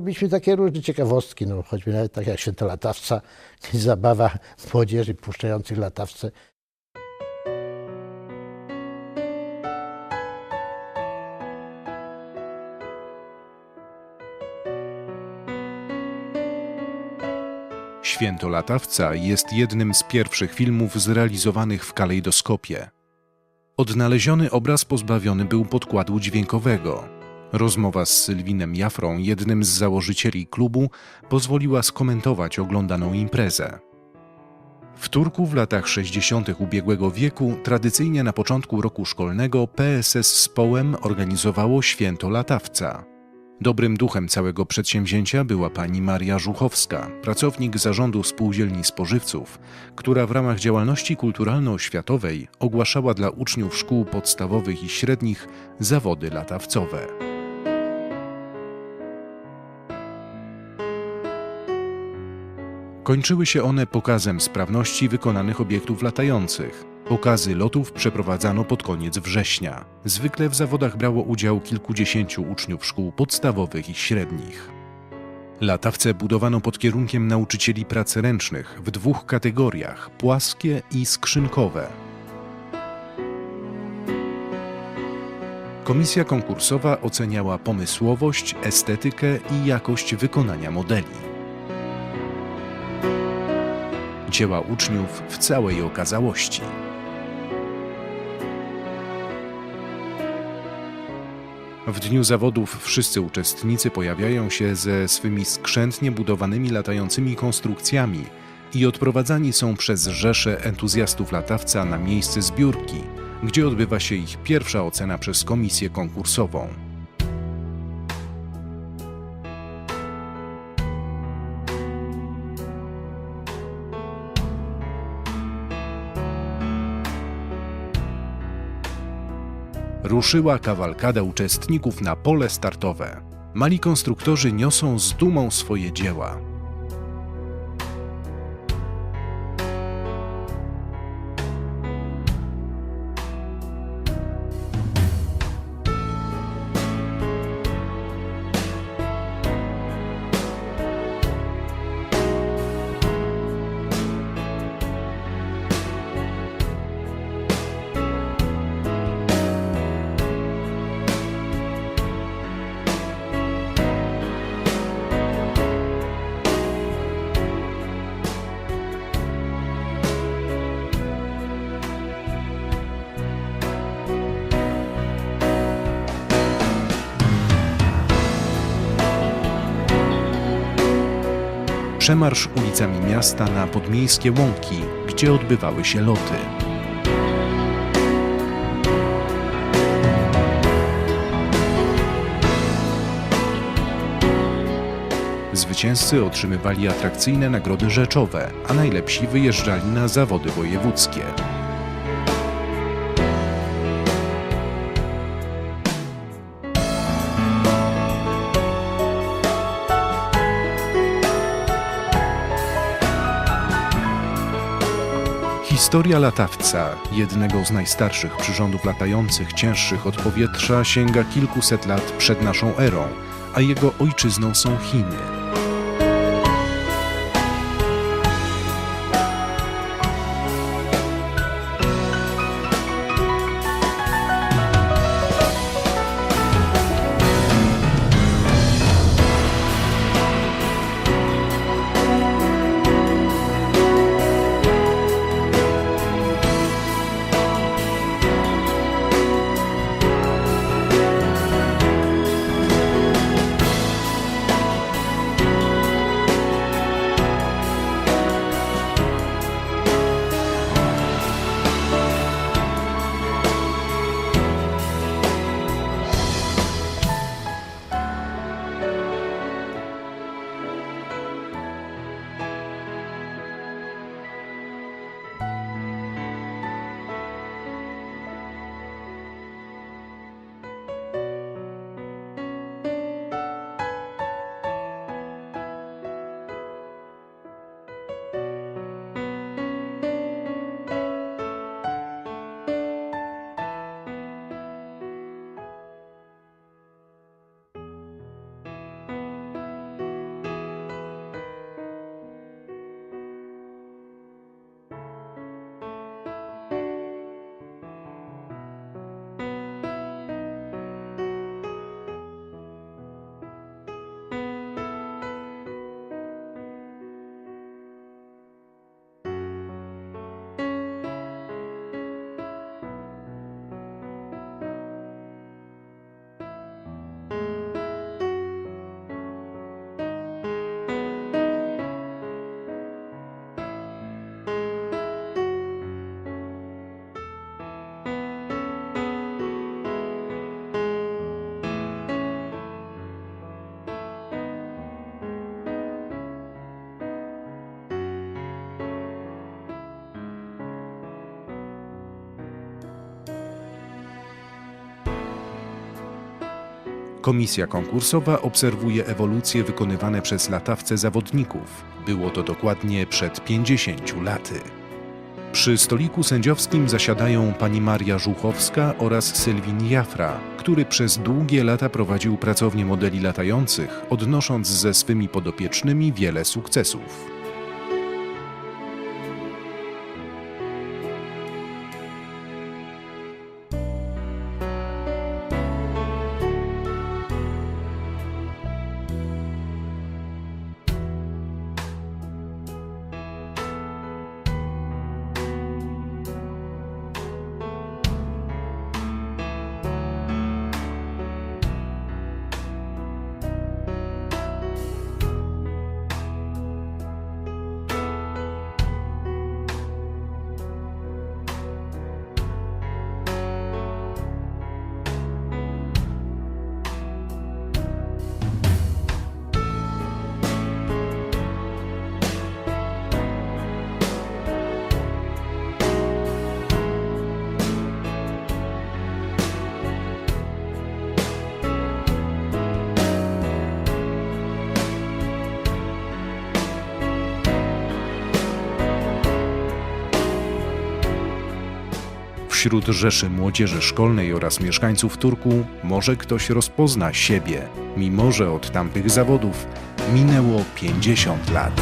Robiliśmy takie różne ciekawostki, no choćby nawet tak jak świętolatawca, zabawa młodzieży puszczających latawce. Święto Latawca jest jednym z pierwszych filmów zrealizowanych w kalejdoskopie. Odnaleziony obraz pozbawiony był podkładu dźwiękowego. Rozmowa z Sylwinem Jafrą, jednym z założycieli klubu, pozwoliła skomentować oglądaną imprezę. W Turku w latach 60. ubiegłego wieku, tradycyjnie na początku roku szkolnego, PSS z Połem organizowało Święto Latawca. Dobrym duchem całego przedsięwzięcia była pani Maria Żuchowska, pracownik zarządu spółdzielni spożywców, która w ramach działalności kulturalno-oświatowej ogłaszała dla uczniów szkół podstawowych i średnich zawody latawcowe. Kończyły się one pokazem sprawności wykonanych obiektów latających. Pokazy lotów przeprowadzano pod koniec września. Zwykle w zawodach brało udział kilkudziesięciu uczniów szkół podstawowych i średnich. Latawce budowano pod kierunkiem nauczycieli prac ręcznych w dwóch kategoriach płaskie i skrzynkowe. Komisja konkursowa oceniała pomysłowość, estetykę i jakość wykonania modeli. Dzieła uczniów w całej okazałości. W dniu zawodów wszyscy uczestnicy pojawiają się ze swymi skrzętnie budowanymi latającymi konstrukcjami i odprowadzani są przez rzesze entuzjastów latawca na miejsce zbiórki, gdzie odbywa się ich pierwsza ocena przez komisję konkursową. Ruszyła kawalkada uczestników na pole startowe. Mali konstruktorzy niosą z dumą swoje dzieła. Przemarsz ulicami miasta na podmiejskie łąki, gdzie odbywały się loty. Zwycięzcy otrzymywali atrakcyjne nagrody rzeczowe, a najlepsi wyjeżdżali na zawody wojewódzkie. Historia latawca, jednego z najstarszych przyrządów latających cięższych od powietrza, sięga kilkuset lat przed naszą erą, a jego ojczyzną są Chiny. Komisja konkursowa obserwuje ewolucje wykonywane przez latawce zawodników. Było to dokładnie przed 50 laty. Przy stoliku sędziowskim zasiadają pani Maria Żuchowska oraz Sylwin Jafra, który przez długie lata prowadził pracownię modeli latających, odnosząc ze swymi podopiecznymi wiele sukcesów. Wśród rzeszy młodzieży szkolnej oraz mieszkańców Turku może ktoś rozpozna siebie, mimo że od tamtych zawodów minęło 50 lat.